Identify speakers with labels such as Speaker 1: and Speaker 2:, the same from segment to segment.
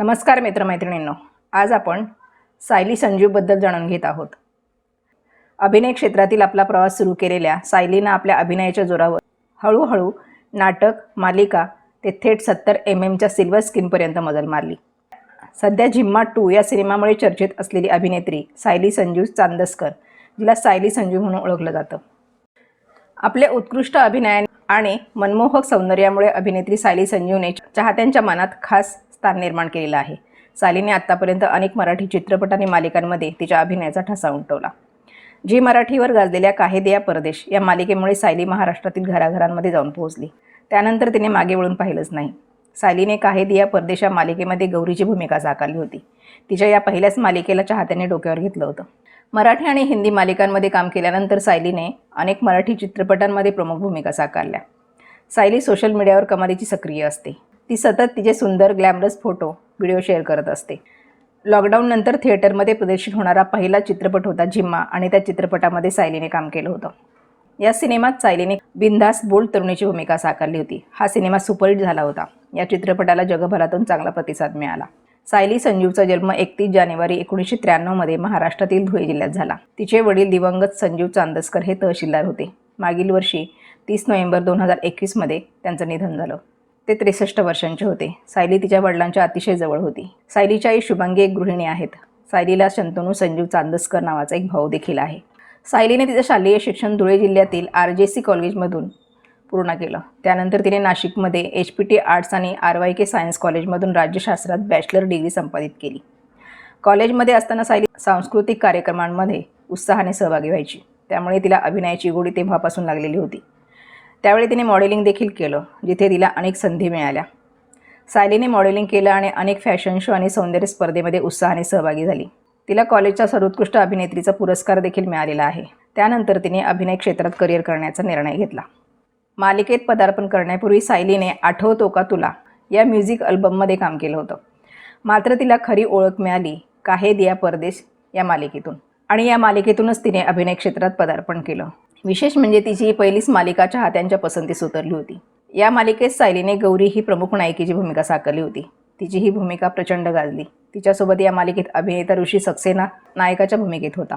Speaker 1: नमस्कार मित्रमैत्रिणींनो आज आपण सायली संजीवबद्दल जाणून घेत आहोत. अभिनय क्षेत्रातील आपला प्रवास सुरू केलेल्या सायलीनं आपल्या अभिनयाच्या जोरावर हळूहळू नाटक मालिका ते थेट सत्तर एम एमच्या सिल्वर स्क्रीनपर्यंत मजल मारली. सध्या झिम्मा टू या सिनेमामुळे चर्चेत असलेली अभिनेत्री सायली संजीव चांदसकर जिला सायली संजीव म्हणून ओळखलं जातं. आपल्या उत्कृष्ट अभिनयाने आणि मनमोहक सौंदर्यामुळे अभिनेत्री सायली संजीवने चाहत्यांच्या मनात खास स्थान निर्माण केलेलं आहे. सालीने आत्तापर्यंत अनेक मराठी चित्रपट आणि मालिकांमध्ये तिच्या अभिनयाचा ठसा उमटवला. जी मराठीवर गाजलेल्या काहे दिया परदेश या मालिकेमुळे सायली महाराष्ट्रातील घराघरांमध्ये जाऊन पोहोचली. त्यानंतर तिने मागे वळून पाहिलंच नाही. सायलीने काहे दिया परदेश या मालिकेमध्ये गौरीची भूमिका साकारली होती. तिच्या या पहिल्याच मालिकेला चाहत्यांनी डोक्यावर घेतलं होतं. मराठी आणि हिंदी मालिकांमध्ये काम केल्यानंतर सायलीने अनेक मराठी चित्रपटांमध्ये प्रमुख भूमिका साकारल्या. सायली सोशल मीडियावर कमालीची सक्रिय असते. ती सतत तिचे सुंदर ग्लॅमरस फोटो व्हिडिओ शेअर करत असते. लॉकडाऊननंतर थिएटरमध्ये प्रदर्शित होणारा पहिला चित्रपट होता झिम्मा आणि त्या चित्रपटामध्ये सायलीने काम केलं होतं. या सिनेमात सायलीने बिनधास बोल्ड तरुणीची भूमिका साकारली होती. हा सिनेमा सुपरहिट झाला होता. या चित्रपटाला जगभरातून चांगला प्रतिसाद मिळाला. सायली संजीवचा जन्म एकतीस जानेवारी एकोणीसशे त्र्याण्णवमध्ये महाराष्ट्रातील धुळे जिल्ह्यात झाला. तिचे वडील दिवंगत संजीव चांदसकर हे तहसीलदार होते. मागील वर्षी तीस नोव्हेंबर दोन हजार एकवीसमध्ये त्यांचं निधन झालं. ते त्रेसष्ट वर्षांचे होते. सायली तिच्या वडिलांच्या अतिशय जवळ होती. सायलीच्या आई शुभांगी एक गृहिणी आहेत. सायलीला शंतनू संजीव चांदसकर नावाचा एक भाऊ देखील आहे. सायलीने तिचं शालेय शिक्षण धुळे जिल्ह्यातील आर जे सी कॉलेजमधून पूर्ण केलं. त्यानंतर तिने नाशिकमध्ये एच पी टी आर्ट्स आणि आर वाय के सायन्स कॉलेजमधून राज्यशास्त्रात बॅचलर डिग्री संपादित केली. कॉलेजमध्ये असताना सायली सांस्कृतिक कार्यक्रमांमध्ये उत्साहाने सहभागी व्हायची. त्यामुळे तिला अभिनयाची गोडी तेव्हापासून लागलेली होती. त्यावेळी तिने मॉडेलिंग देखील केलं जिथे तिला अनेक संधी मिळाल्या. सायलीने मॉडेलिंग केलं आणि अनेक फॅशन शो आणि सौंदर्य स्पर्धेमध्ये उत्साहाने सहभागी झाली. तिला कॉलेजचा सर्वोत्कृष्ट अभिनेत्रीचा पुरस्कार देखील मिळालेला आहे. त्यानंतर तिने अभिनय क्षेत्रात करिअर करण्याचा निर्णय घेतला. मालिकेत पदार्पण करण्यापूर्वी सायलीने आठवतो का तुला? या म्युझिक अल्बममध्ये काम केलं होतं. मात्र तिला खरी ओळख मिळाली काहे दिया परदेश या मालिकेतून. आणि या मालिकेतूनच तिने अभिनय क्षेत्रात पदार्पण केलं. विशेष म्हणजे तिची ही पहिलीच मालिका चाहत्यांच्या पसंतीस उतरली होती. या मालिकेत सायलीने गौरी ही प्रमुख नायिकेची भूमिका साकारली होती. तिची ही भूमिका प्रचंड गाजली. तिच्यासोबत या मालिकेत अभिनेता ऋषी सक्सेना नायकाच्या भूमिकेत होता.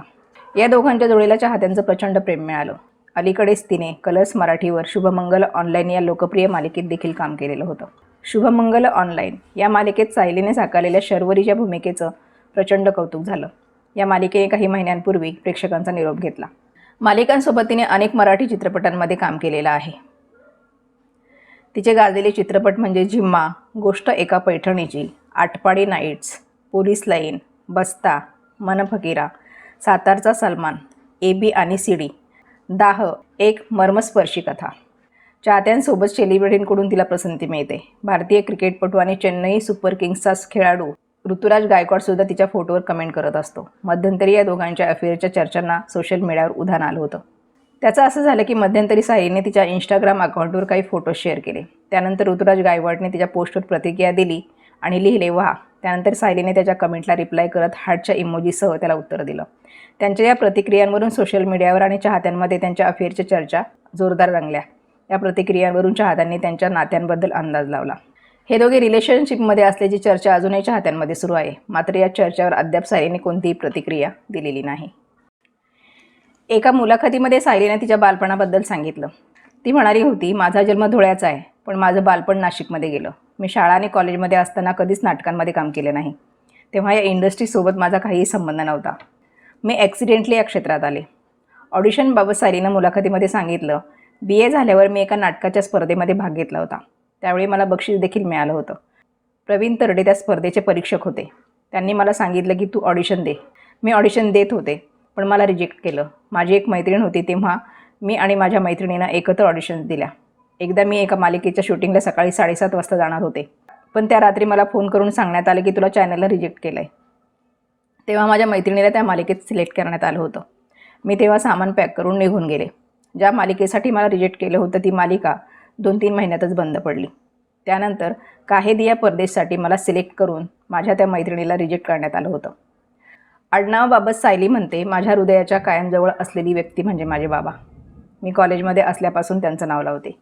Speaker 1: या दोघांच्या जोडीला चाहत्यांचं प्रचंड प्रेम मिळालं. अलीकडेच तिने कलर्स मराठीवर शुभमंगल ऑनलाईन या लोकप्रिय मालिकेत देखील काम केलेलं होतं. शुभमंगल ऑनलाईन या मालिकेत सायलीने साकारलेल्या शर्वरीच्या भूमिकेचं प्रचंड कौतुक झालं. या मालिकेने काही महिन्यांपूर्वी प्रेक्षकांचा निरोप घेतला. मालिकांसोबत तिने अनेक मराठी चित्रपटांमध्ये काम केलेलं आहे. तिचे गाजलेले चित्रपट म्हणजे झिम्मा गोष्ट एका पैठणीची Atpadi nights police line Basta Manfakira सातारचा Salman A B आणि सी डी दाह एक मर्मस्पर्शी कथा. चाहत्यांसोबत सेलिब्रिटींकडून तिला पसंती मिळते. भारतीय क्रिकेटपटू आणि चेन्नई सुपर किंग्सचा खेळाडू ऋतुराज गायकवाडसुद्धा तिच्या फोटोवर कमेंट करत असतो. मध्यंतरी या दोघांच्या अफेअरच्या चर्चांना सोशल मीडियावर उधाण आलं होतं. त्याचं असं झालं की मध्यंतरी साईने तिच्या इंस्टाग्राम अकाउंटवर काही फोटो शेअर केले. त्यानंतर ऋतुराज गायकवाडने तिच्या पोस्टवर प्रतिक्रिया दिली आणि लिहिले वा त्यानंतर सायलीने त्याच्या कमेंटला रिप्लाय करत हार्टच्या इमोजीसह त्याला उत्तर दिलं. त्यांच्या या प्रतिक्रियांवरून सोशल मीडियावर आणि चाहत्यांमध्ये त्यांच्या अफेअरच्या चर्चा जोरदार रंगल्या. या प्रतिक्रियांवरून चाहत्यांनी त्यांच्या नात्यांबद्दल अंदाज लावला. हे दोघे रिलेशनशिपमध्ये असल्याची चर्चा अजूनही चाहत्यांमध्ये सुरू आहे. मात्र या चर्चेवर अद्याप सायलीने कोणतीही प्रतिक्रिया दिलेली नाही. एका मुलाखतीमध्ये सायलीने तिच्या बालपणाबद्दल सांगितलं. ती म्हणाली होती माझा जन्म धुळ्याचा आहे पण माझं बालपण नाशिकमध्ये गेलं. मी शाळा आणि कॉलेजमध्ये असताना कधीच नाटकांमध्ये काम केलं नाही. तेव्हा या इंडस्ट्रीसोबत माझा काहीही संबंध नव्हता. मी ॲक्सिडेंटली या क्षेत्रात आले. ऑडिशनबाबत सारीनं मुलाखतीमध्ये सांगितलं बी ए झाल्यावर मी एका नाटकाच्या स्पर्धेमध्ये भाग घेतला होता. त्यावेळी मला बक्षीस देखील मिळालं होतं. प्रवीण तरडे त्या स्पर्धेचे परीक्षक होते. त्यांनी मला सांगितलं की तू ऑडिशन दे. मी ऑडिशन देत होते पण मला रिजेक्ट केलं. माझी एक मैत्रीण होती तेव्हा मी आणि माझ्या मैत्रिणीनं एकत्र ऑडिशन्स दिल्या. एकदा मी एका मालिकेच्या शूटिंगला सकाळी साडेसात वाजता जाणार होते. पण त्या रात्री मला फोन करून सांगण्यात आलं की तुला चॅनलला रिजेक्ट केलं आहे तेव्हा माझ्या मैत्रिणीला त्या मालिकेत सिलेक्ट करण्यात आलं होतं. मी तेव्हा सामान पॅक करून निघून गेले. ज्या मालिकेसाठी मला रिजेक्ट केलं होतं ती मालिका दोन तीन महिन्यातच बंद पडली. त्यानंतर काहे दिया परदेशसाठी मला सिलेक्ट करून माझ्या त्या मैत्रिणीला रिजेक्ट करण्यात आलं होतं. आडनावाबाबत सायली म्हणते माझ्या हृदयाच्या कायमजवळ असलेली व्यक्ती म्हणजे माझे बाबा. मी कॉलेजमध्ये असल्यापासून त्यांचं नाव लावते.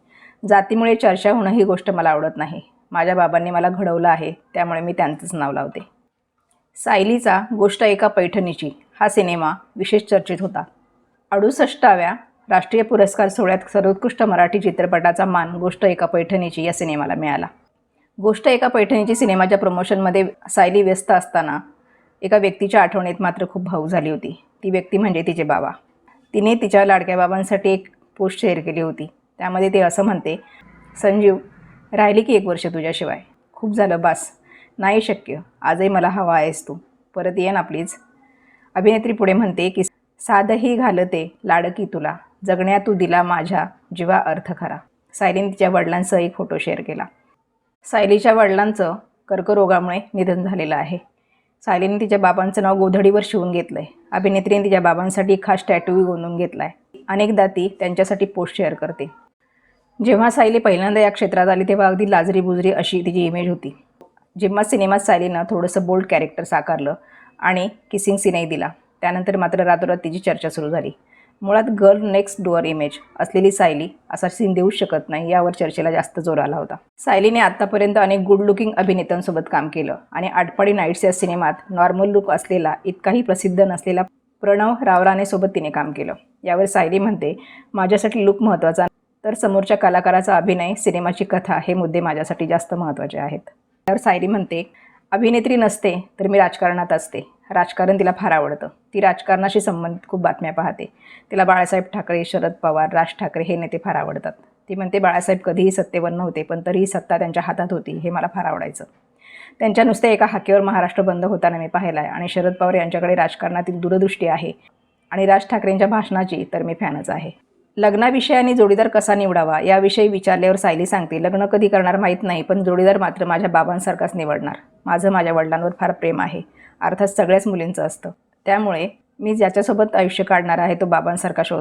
Speaker 1: जातीमुळे चर्चा होणं ही गोष्ट मला आवडत नाही. माझ्या बाबांनी मला घडवलं आहे त्यामुळे मी त्यांचंच नाव लावते. सायलीचा गोष्ट एका पैठणीची. हा सिनेमा विशेष चर्चेत होता. अडुसष्टाव्या राष्ट्रीय पुरस्कार सोहळ्यात सर्वोत्कृष्ट मराठी चित्रपटाचा मान गोष्ट एका पैठणीची या सिनेमाला मिळाला. गोष्ट एका पैठणीची सिनेमाच्या प्रमोशनमध्ये सायली व्यस्त असताना एका व्यक्तीच्या आठवणीत मात्र खूप भाऊ झाली होती. ती व्यक्ती म्हणजे तिचे बाबा. तिने तिच्या लाडक्या बाबांसाठी एक पोस्ट शेअर केली होती. त्यामध्ये ते असं म्हणते संजीव राहिली की एक वर्ष तुझ्याशिवाय. खूप झालं बास. नाही शक्य. आजही मला हवा आहेस तू. परत ये ना प्लीज. अभिनेत्री पुढे म्हणते की साधही घालते लाडकी तुला. जगण्या तू दिला माझ्या जीवा अर्थ खरा. सायलीने तिच्या वडिलांसह एक फोटो शेअर केला. सायलीच्या वडिलांचं कर्करोगामुळे निधन झालेलं आहे. सायलीने तिच्या बाबांचं नाव गोधडीवर शिवून घेतलं आहे अभिनेत्रीने तिच्या बाबांसाठी खास टॅटूही गोंधून घेतला आहे अनेकदा ती त्यांच्यासाठी पोस्ट शेअर करते. जेव्हा सायली पहिल्यांदा या क्षेत्रात आली तेव्हा अगदी लाजरी बुजरी अशी तिची इमेज होती. जेव्हा सिनेमात सायलीनं थोडंसं बोल्ड कॅरेक्टर साकारलं आणि किसिंग सिनेही दिला त्यानंतर मात्र रातोरात तिची चर्चा सुरू झाली. मुळात गर्ल नेक्स्ट डोअर इमेज असलेली सायली असा सीन देऊ शकत नाही यावर चर्चेला जास्त जोर आला होता. सायलीने आत्तापर्यंत अनेक गुड लुकिंग अभिनेत्यांसोबत काम केलं आणि आटपाडी नाईट्स या सिनेमात नॉर्मल लुक असलेला इतकाही प्रसिद्ध नसलेला प्रणव रावरानेसोबत तिने काम केलं. यावर सायली म्हणते माझ्यासाठी लुक महत्त्वाचा तर समोरच्या कलाकाराचा अभिनय सिनेमाची कथा हे मुद्दे माझ्यासाठी जास्त महत्त्वाचे आहेत. त्यावर सायली म्हणते अभिनेत्री नसते तर मी राजकारणात असते. राजकारण तिला फार आवडतं. ती राजकारणाशी संबंधित खूप बातम्या पाहते. तिला बाळासाहेब ठाकरे शरद पवार राज ठाकरे हे नेते फार आवडतात. ती म्हणते बाळासाहेब कधीही सत्तेवर नव्हते पण तरीही सत्ता त्यांच्या हातात होती हे मला फार आवडायचं. त्यांच्या नुसत्या एका हाकेवर महाराष्ट्र बंद होताना मी पाहिला आहे आणि शरद पवार यांच्याकडे राजकारणातील दूरदृष्टी आहे आणि राज ठाकरेंच्या भाषणाची तर मी फॅनच आहे. लग्नाविषयी आणि जोडीदार कसा निवडावा याविषयी विचारल्यावर सायली सांगते लग्न कधी करणार माहीत नाही पण जोडीदार मात्र माझ्या बाबांसारखाच निवडणार. माझं माझ्या वडिलांवर फार प्रेम आहे. अर्थात सगळ्याच मुलींचं असतं. त्यामुळे मी ज्याच्यासोबत आयुष्य काढणार आहे तो बाबांसारखा शोध